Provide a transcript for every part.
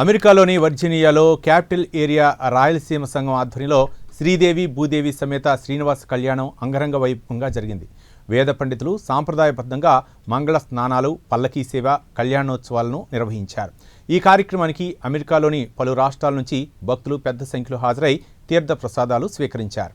అమెరికాలోని వర్జీనియాలో capital area Rayalaseema సంఘం ఆధ్వర్యంలో శ్రీదేవి భూదేవి సమేత శ్రీనివాస కళ్యాణం అంగరంగ వైభవంగా జరిగింది. వేద పండితులు సాంప్రదాయబద్ధంగా మంగళ స్నానాలు పల్లకీ సేవ కళ్యాణోత్సవాలను నిర్వహించారు. ఈ కార్యక్రమానికి అమెరికాలోని పలు రాష్ట్రాల నుంచి భక్తులు పెద్ద సంఖ్యలో హాజరై తీర్థ ప్రసాదాలు స్వీకరించారు.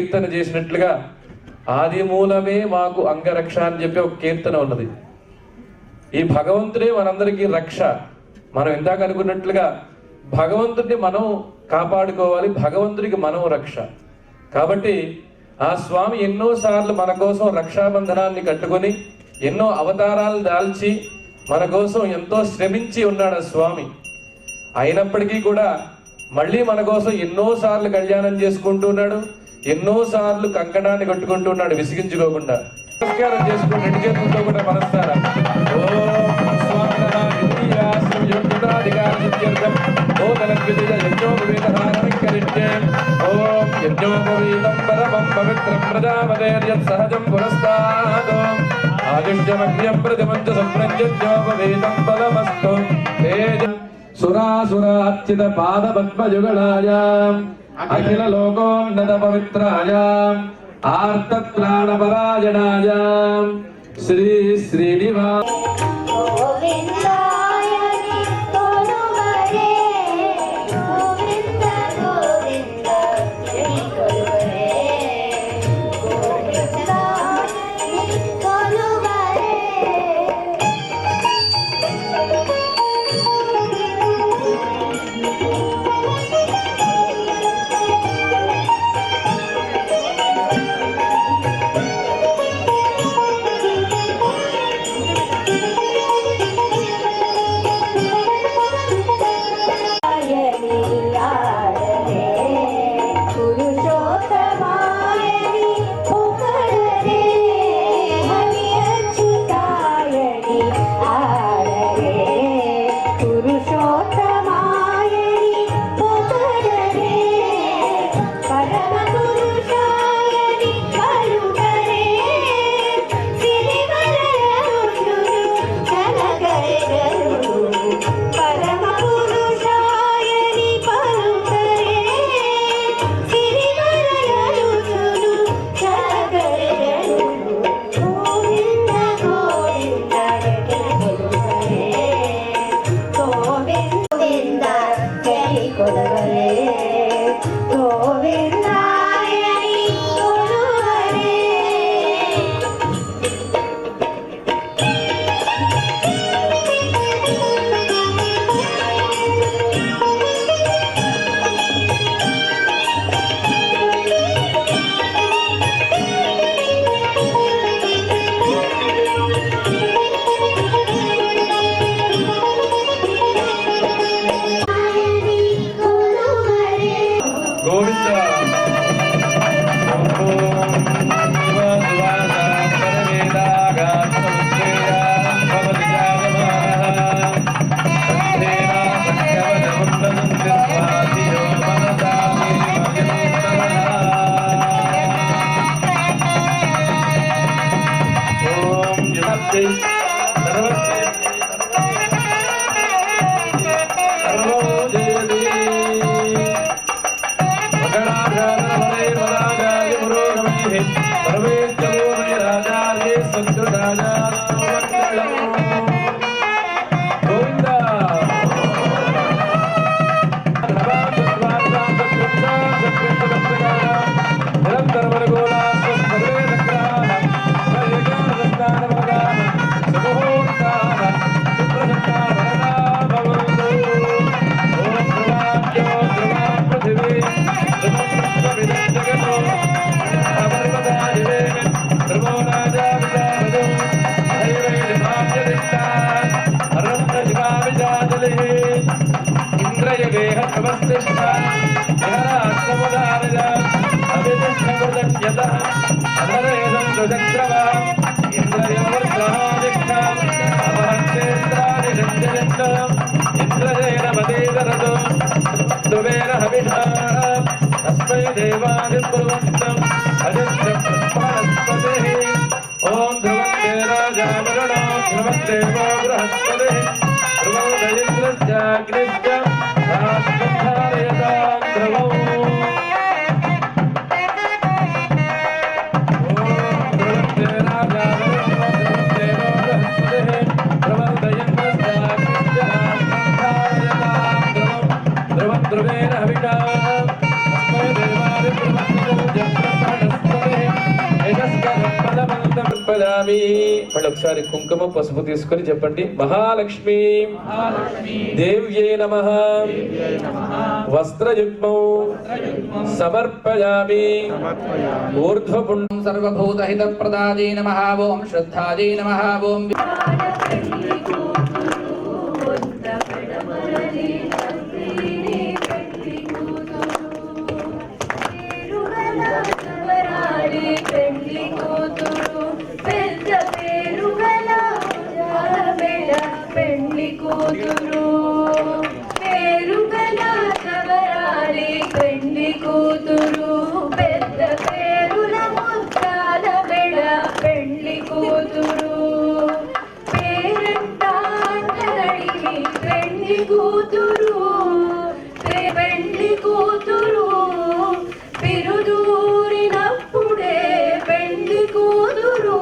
కీర్తన చేసినట్లుగా ఆది మూలమే మాకు అంగరక్ష అని చెప్పి ఒక కీర్తన ఉన్నది. ఈ భగవంతుడే మనందరికీ రక్ష. మనం ఇందాక అనుకున్నట్లుగా భగవంతుడిని మనం కాపాడుకోవాలి భగవంతుడికి మనం రక్ష. కాబట్టి ఆ స్వామి ఎన్నో సార్లు మన కోసం రక్షాబంధనాన్ని కట్టుకొని ఎన్నో అవతారాలు దాల్చి మన కోసం ఎంతో శ్రమించి ఉన్నాడు ఆ స్వామి. అయినప్పటికీ కూడా మళ్ళీ మన కోసం ఎన్నో సార్లు కళ్యాణం చేసుకుంటున్నాడు ఎన్నో సార్లు కంకణాన్ని కట్టుకుంటున్నాడు విసిగించుకోకుండా. నమస్కారం చేసుకుని రెండు చేతులతో కూడా మనస్తారా? ఓం సహజం పురస్తాద్. ఆయుష్యమగ్ర్యం ప్రతిమంచ సురాసురార్చిత పాద అఖిల లోకోన్నత పవిత్రాయ ఆర్త ఆర్తత్రాణపరాయణాయ శ్రీ శ్రీనివాస પ્રવેશ જવો सजग्रवा ఒకసారి కుంకుమ పసుపు తీసుకొని చెప్పండి. మహాలక్ష్మి. దేవ్యే నమ. వస్త్రయుగ్మౌ. సమర్పయామి. ఊర్ధ్వపుండం. సర్వభూతహితప్రదాజై నమః. ఓం శ్రద్ధాజై నమః. ఓం పెళ్ళి కూతురు పిరుదూరినప్పుడే పెళ్ళి కూతురు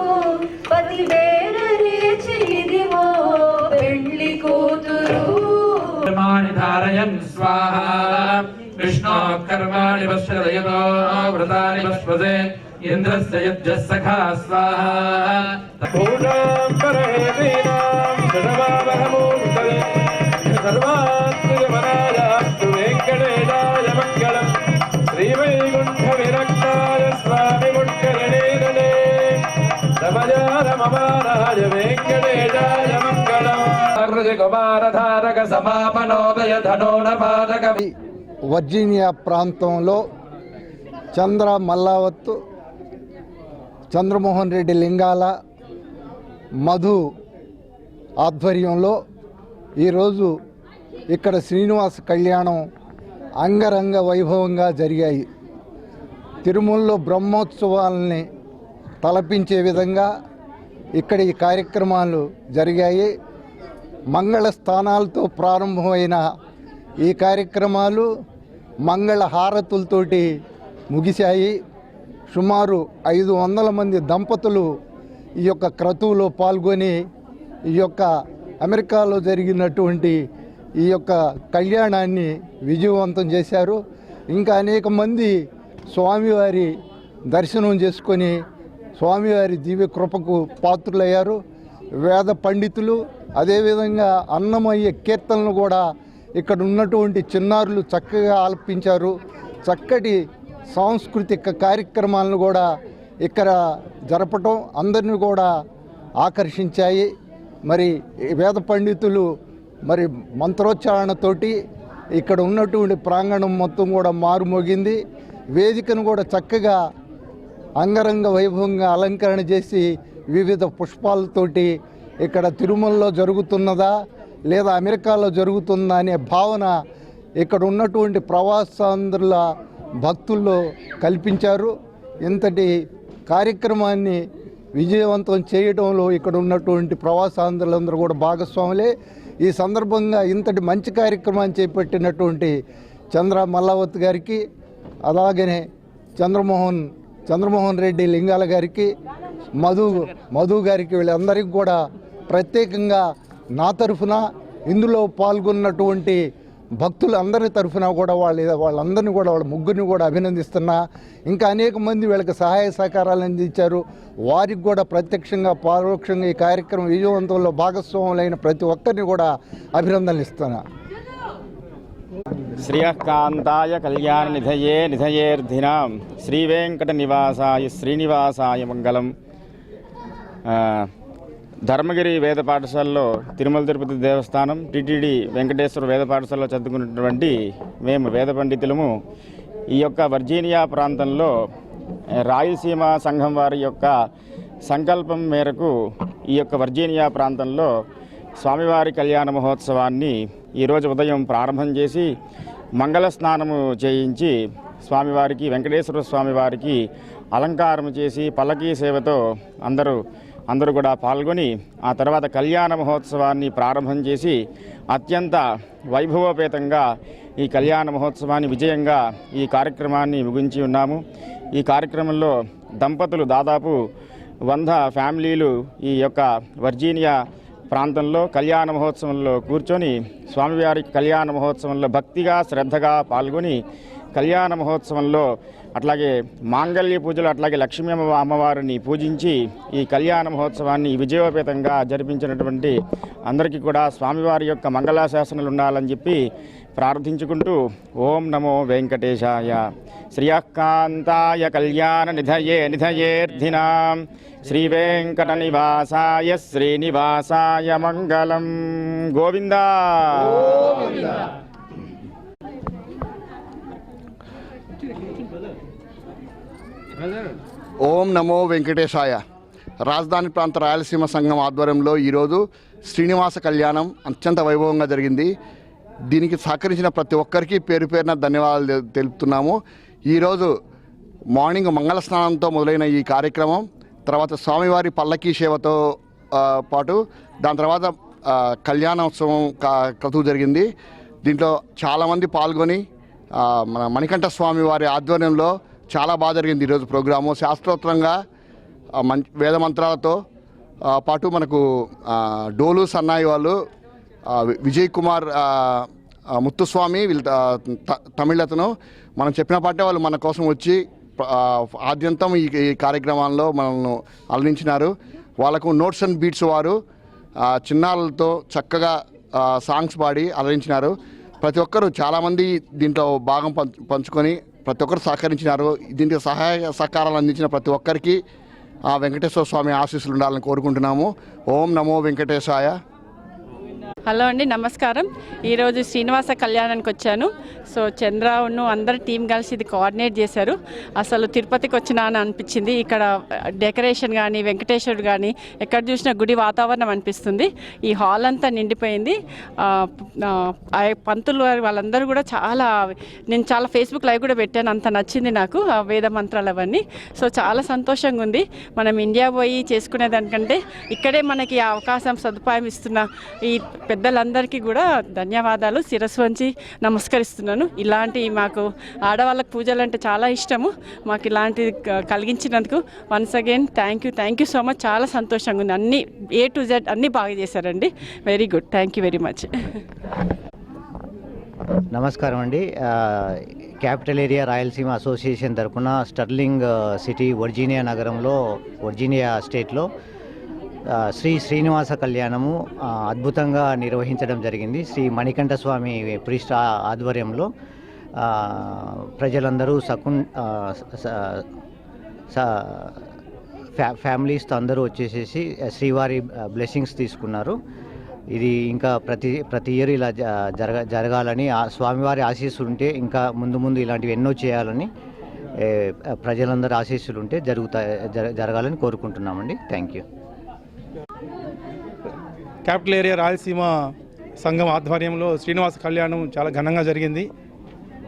పది వేరేచిదివో పెళ్ళి కూతురు. కర్మాణి ధారయన్ స్వాహ. విష్ణో కర్మాణి పశ్యదయతో వర్జీనియా ప్రాంతంలో చంద్ర మల్లావత్తు చంద్రమోహన్ రెడ్డి లింగాల మధు ఆధ్వర్యంలో ఈరోజు ఇక్కడ శ్రీనివాస కళ్యాణం అంగరంగ వైభవంగా జరిగాయి. తిరుమలలో బ్రహ్మోత్సవాలని తలపించే విధంగా ఇక్కడ ఈ కార్యక్రమాలు జరిగాయి. మంగళ స్థానాలతో ప్రారంభమైన ఈ కార్యక్రమాలు మంగళ హారతులతోటి ముగిశాయి. సుమారు ఐదు వందల మంది దంపతులు ఈ యొక్క క్రతువులో పాల్గొని ఈ యొక్క అమెరికాలో జరిగినటువంటి ఈ యొక్క కళ్యాణాన్ని విజయవంతం చేశారు. ఇంకా అనేక మంది స్వామివారి దర్శనం చేసుకొని స్వామివారి దివ్య కృపకు పాత్రులయ్యారు. వేద పండితులు అదేవిధంగా అన్నమయ్య కీర్తనలు కూడా ఇక్కడ ఉన్నటువంటి చిన్నారులు చక్కగా ఆలపించారు. చక్కటి సాంస్కృతిక కార్యక్రమాలను కూడా ఇక్కడ జరపటం అందరిని కూడా ఆకర్షించాయి. మరి వేద పండితులు మరి మంత్రోచ్చారణతోటి ఇక్కడ ఉన్నటువంటి ప్రాంగణం మొత్తం కూడా మారుమోగింది. వేదికను కూడా చక్కగా అంగరంగ వైభవంగా అలంకరణ చేసి వివిధ పుష్పాలతోటి ఇక్కడ తిరుమలలో జరుగుతున్నదా లేదా అమెరికాలో జరుగుతుందా అనే భావన ఇక్కడ ఉన్నటువంటి ప్రవాసాంధ్రుల భక్తుల్లో కల్పించారు. ఇంతటి కార్యక్రమాన్ని విజయవంతం చేయడంలో ఇక్కడ ఉన్నటువంటి ప్రవాసాంధ్రులందరూ కూడా భాగస్వాములే. ఈ సందర్భంగా ఇంతటి మంచి కార్యక్రమాన్ని చేపట్టినటువంటి చంద్ర మల్లావత్ గారికి అలాగనే చంద్రమోహన్ చంద్రమోహన్ రెడ్డి లింగాల గారికి మధు మధు గారికి వీళ్ళందరికీ కూడా ప్రత్యేకంగా నా తరఫున ఇందులో పాల్గొన్నటువంటి భక్తులందరి తరఫున కూడా వాళ్ళ వాళ్ళందరినీ కూడా వాళ్ళ ముగ్గురిని కూడా అభినందిస్తున్నా. ఇంకా అనేక మంది వీళ్ళకి సహాయ సహకారాలు అందించారు. వారికి కూడా ప్రత్యక్షంగా పరోక్షంగా ఈ కార్యక్రమం విజయవంతంలో భాగస్వాములైన ప్రతి ఒక్కరిని కూడా అభినందనలు ఇస్తున్నా. శ్రియకాంతాయ కళ్యాణ నిధయే నిధయేర్ధినాం. శ్రీవేంకట నివాసాయ శ్రీనివాసాయ మంగళం. ధర్మగిరి వేద పాఠశాలలో తిరుమల తిరుపతి దేవస్థానం టిటిడి వెంకటేశ్వర వేద పాఠశాలలో చదువుకున్నటువంటి మేము వేద పండితులము. ఈ యొక్క వర్జీనియా ప్రాంతంలో రాయలసీమ సంఘం వారి యొక్క సంకల్పం మేరకు ఈ యొక్క వర్జీనియా ప్రాంతంలో స్వామివారి కళ్యాణ మహోత్సవాన్ని ఈరోజు ఉదయం ప్రారంభం చేసి మంగళ స్నానము చేయించి స్వామివారికి వెంకటేశ్వర స్వామివారికి అలంకారం చేసి పల్లకీ సేవతో అందరూ అందరూ కూడా పాల్గొని ఆ తర్వాత కళ్యాణ మహోత్సవాన్ని ప్రారంభం చేసి అత్యంత వైభవోపేతంగా ఈ కళ్యాణ మహోత్సవాన్ని విజయంగా ఈ కార్యక్రమాన్ని ముగించి ఉన్నాము. ఈ కార్యక్రమంలో దంపతులు దాదాపు వంద ఫ్యామిలీలు ఈ యొక్క వర్జీనియా ప్రాంతంలో కళ్యాణ మహోత్సవంలో కూర్చొని స్వామివారి కళ్యాణ మహోత్సవంలో భక్తిగా శ్రద్ధగా పాల్గొని కళ్యాణ మహోత్సవంలో అట్లాగే మాంగళ్య పూజలు అట్లాగే లక్ష్మీ అమ్మవారిని పూజించి ఈ కళ్యాణ మహోత్సవాన్ని విజయోపేతంగా జరిపించినటువంటి అందరికీ కూడా స్వామివారి యొక్క మంగళాశాసనాలు ఉండాలని చెప్పి ప్రార్థించుకుంటూ ఓం నమో వెంకటేశాయ. శ్రియకాంతాయ కళ్యాణ నిధయే నిధయేర్ధినాం. శ్రీ వెంకట నివాసాయ శ్రీనివాసాయ మంగళం. గోవిందా. ఓం నమో వెంకటేశాయ. రాజధాని ప్రాంత రాయలసీమ సంఘం ఆధ్వర్యంలో ఈరోజు శ్రీనివాస కళ్యాణం అత్యంత వైభవంగా జరిగింది. దీనికి సహకరించిన ప్రతి ఒక్కరికి పేరు పేరున ధన్యవాదాలు తెలుపుతున్నాము. ఈరోజు మార్నింగ్ మంగళ స్నానంతో మొదలైన ఈ కార్యక్రమం తర్వాత స్వామివారి పల్లకీ సేవతో పాటు దాని తర్వాత కళ్యాణోత్సవం క్రతువు జరిగింది. దీంట్లో చాలామంది పాల్గొని మన మణికంఠ స్వామి వారి ఆధ్వర్యంలో చాలా బాగా జరిగింది ఈరోజు ప్రోగ్రాము. శాస్త్రోత్తరంగా మంచి మం వేద మంత్రాలతో పాటు మనకు డోలు సన్నాయి వాళ్ళు విజయ్ కుమార్ ముత్తుస్వామి వీళ్ళ త- తమిళ అతను. మనం చెప్పిన పాటే వాళ్ళు మన కోసం వచ్చి ఆద్యంతం ఈ కార్యక్రమాల్లో మనల్ని అలరించినారు. వాళ్ళకు నోట్స్ అండ్ బీట్స్ వారు చిన్నారులతో చక్కగా సాంగ్స్ పాడి అలరించినారు. ప్రతి ఒక్కరు చాలామంది దీంట్లో భాగం పంచుకొని ప్రతి ఒక్కరు సహకరించినారు. దీనికి సహాయ సహకారాలు అందించిన ప్రతి ఒక్కరికి ఆ వెంకటేశ్వర స్వామి ఆశీస్సులు ఉండాలని కోరుకుంటున్నాము. ఓం నమో వెంకటేశాయ. హలో అండి నమస్కారం. ఈరోజు శ్రీనివాస కళ్యాణానికి వచ్చాను. సో చంద్రావును అందరు టీం కలిసి ఇది కోఆర్డినేట్ చేశారు. అసలు తిరుపతికి వచ్చినా అని అనిపించింది. ఇక్కడ డెకరేషన్ కానీ వెంకటేశ్వరుడు కానీ ఎక్కడ చూసినా గుడి వాతావరణం అనిపిస్తుంది. ఈ హాల్ అంతా నిండిపోయింది. ఆ, పంతులు వారు వాళ్ళందరూ కూడా చాలా నేను చాలా ఫేస్బుక్ లైవ్ కూడా పెట్టాను. అంత నచ్చింది నాకు ఆ వేద మంత్రాలు అవన్నీ. సో చాలా సంతోషంగా ఉంది. మనం ఇండియా పోయి చేసుకునే దానికంటే ఇక్కడే మనకి అవకాశం సదుపాయం ఇస్తున్న ఈ పెద్దలందరికీ కూడా ధన్యవాదాలు. శిరస్సు వంచి నమస్కరిస్తున్నాను. ఇలాంటి మాకు ఆడవాళ్ళకి పూజలు అంటే చాలా ఇష్టము. మాకు ఇలాంటి క- కలిగించినందుకు once again thank you thank you so much చాలా సంతోషంగా ఉంది. అన్ని ఏ టు జెడ్ అన్నీ బాగా చేశారండి. Very good thank you very much నమస్కారం అండి. క్యాపిటల్ ఏరియా రాయలసీమ అసోసియేషన్ తరఫున స్టర్లింగ్ సిటీ వర్జీనియా నగరంలో వర్జీనియా స్టేట్లో శ్రీ శ్రీనివాస కళ్యాణము అద్భుతంగా నిర్వహించడం జరిగింది. శ్రీ మణికంఠ స్వామి ప్రిస్ట్ ఆధ్వర్యంలో ప్రజలందరూ సకున్ స- ఫ్యా ఫ్యామిలీస్తో అందరూ వచ్చేసేసి శ్రీవారి బ్లెస్సింగ్స్ తీసుకున్నారు. ఇది ఇంకా ప్రతి ప్రతి ఇయర్ ఇలా జ- జరగ జరగాలని ఆ స్వామివారి ఆశీస్సులు ఉంటే ఇంకా ముందు ముందు ఇలాంటివి ఎన్నో చేయాలని ప్రజలందరూ ఆశీస్సులు ఉంటే జరుగుతా జరగాలని కోరుకుంటున్నామండి. Thank you. Capital area Rayalaseema సంఘం ఆధ్వర్యంలో శ్రీనివాస కళ్యాణం చాలా ఘనంగా జరిగింది.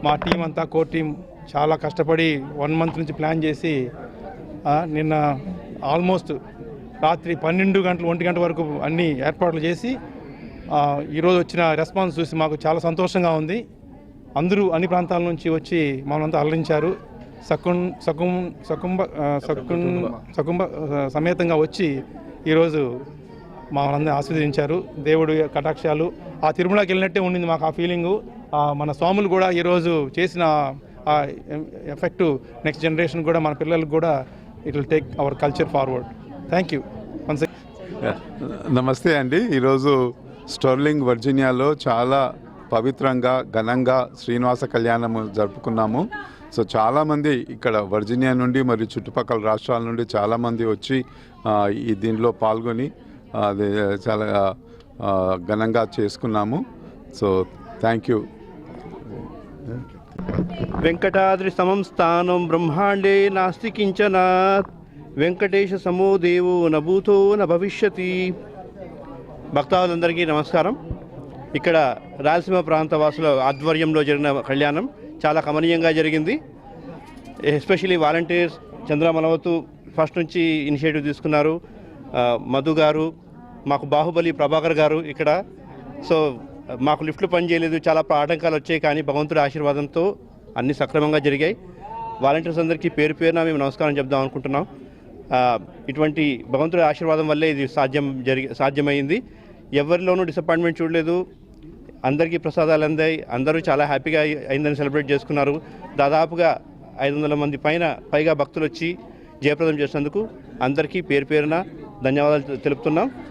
మా టీం అంతా కోర్ టీం చాలా కష్టపడి వన్ మంత్ నుంచి ప్లాన్ చేసి నిన్న ఆల్మోస్ట్ రాత్రి పన్నెండు గంటలు ఒంటి గంట వరకు అన్ని ఏర్పాట్లు చేసి ఈరోజు వచ్చిన రెస్పాన్స్ చూసి మాకు చాలా సంతోషంగా ఉంది. అందరూ అన్ని ప్రాంతాల నుంచి వచ్చి మనంతా అలరించారు. సకుం సకుం సకుంభ సకుం సకున్ సకుంభ సమేతంగా వచ్చి ఈరోజు మమ్మల్ని ఆస్వాదించారు దేవుడు కటాక్షాలు. ఆ తిరుమలకి వెళ్ళినట్టే ఉండింది మాకు ఆ ఫీలింగు మన స్వాములు కూడా ఈరోజు చేసిన ఆ ఎఫెక్ట్ నెక్స్ట్ జనరేషన్ కూడా మన పిల్లలకు కూడా it will take our culture forward thank you నమస్తే అండి. ఈరోజు స్టర్లింగ్ వర్జీనియాలో చాలా పవిత్రంగా ఘనంగా శ్రీనివాస కళ్యాణం జరుపుకున్నాము. సో చాలామంది ఇక్కడ వర్జీనియా నుండి మరియు చుట్టుపక్కల రాష్ట్రాల నుండి చాలామంది వచ్చి ఈ దీనిలో పాల్గొని అది చాలా ఘనంగా చేసుకున్నాము. So thank you. వెంకటాద్రి సమం స్థానం బ్రహ్మాండే నాస్తి కించన వెంకటేశ సమో దేవో నభూతో న భవిష్యతి. భక్తాదులందరికీ నమస్కారం ఇక్కడ రాయలసీమ ప్రాంత వాసుల ఆధ్వర్యంలో జరిగిన కళ్యాణం చాలా కమనీయంగా జరిగింది. ఎస్పెషలీ వాలంటీర్స్ చంద్రమలవతు ఫస్ట్ నుంచి ఇనిషియేటివ్ తీసుకున్నారు. మధు గారు మాకు బాహుబలి ప్రభాకర్ గారు ఇక్కడ. సో మాకు లిఫ్ట్లు పనిచేయలేదు చాలా ఆటంకాలు వచ్చాయి కానీ భగవంతుడి ఆశీర్వాదంతో అన్ని సక్రమంగా జరిగాయి. వాలంటీర్స్ అందరికీ పేరు పేరున మేము నమస్కారం చెప్దాం అనుకుంటున్నాం. ఇటువంటి భగవంతుడి ఆశీర్వాదం వల్లే ఇది సాధ్యం జరిగి సాధ్యమైంది. ఎవరిలోనూ డిసప్పాయింట్మెంట్ చూడలేదు. అందరికీ ప్రసాదాలు అందాయి అందరూ చాలా హ్యాపీగా అయిందని సెలబ్రేట్ చేసుకున్నారు. దాదాపుగా ఐదు వందల మంది పైన పైగా భక్తులు వచ్చి జయప్రదం చేసినందుకు అందరికీ పేరు పేరున ధన్యవాదాలు తెలుపుతున్నాం.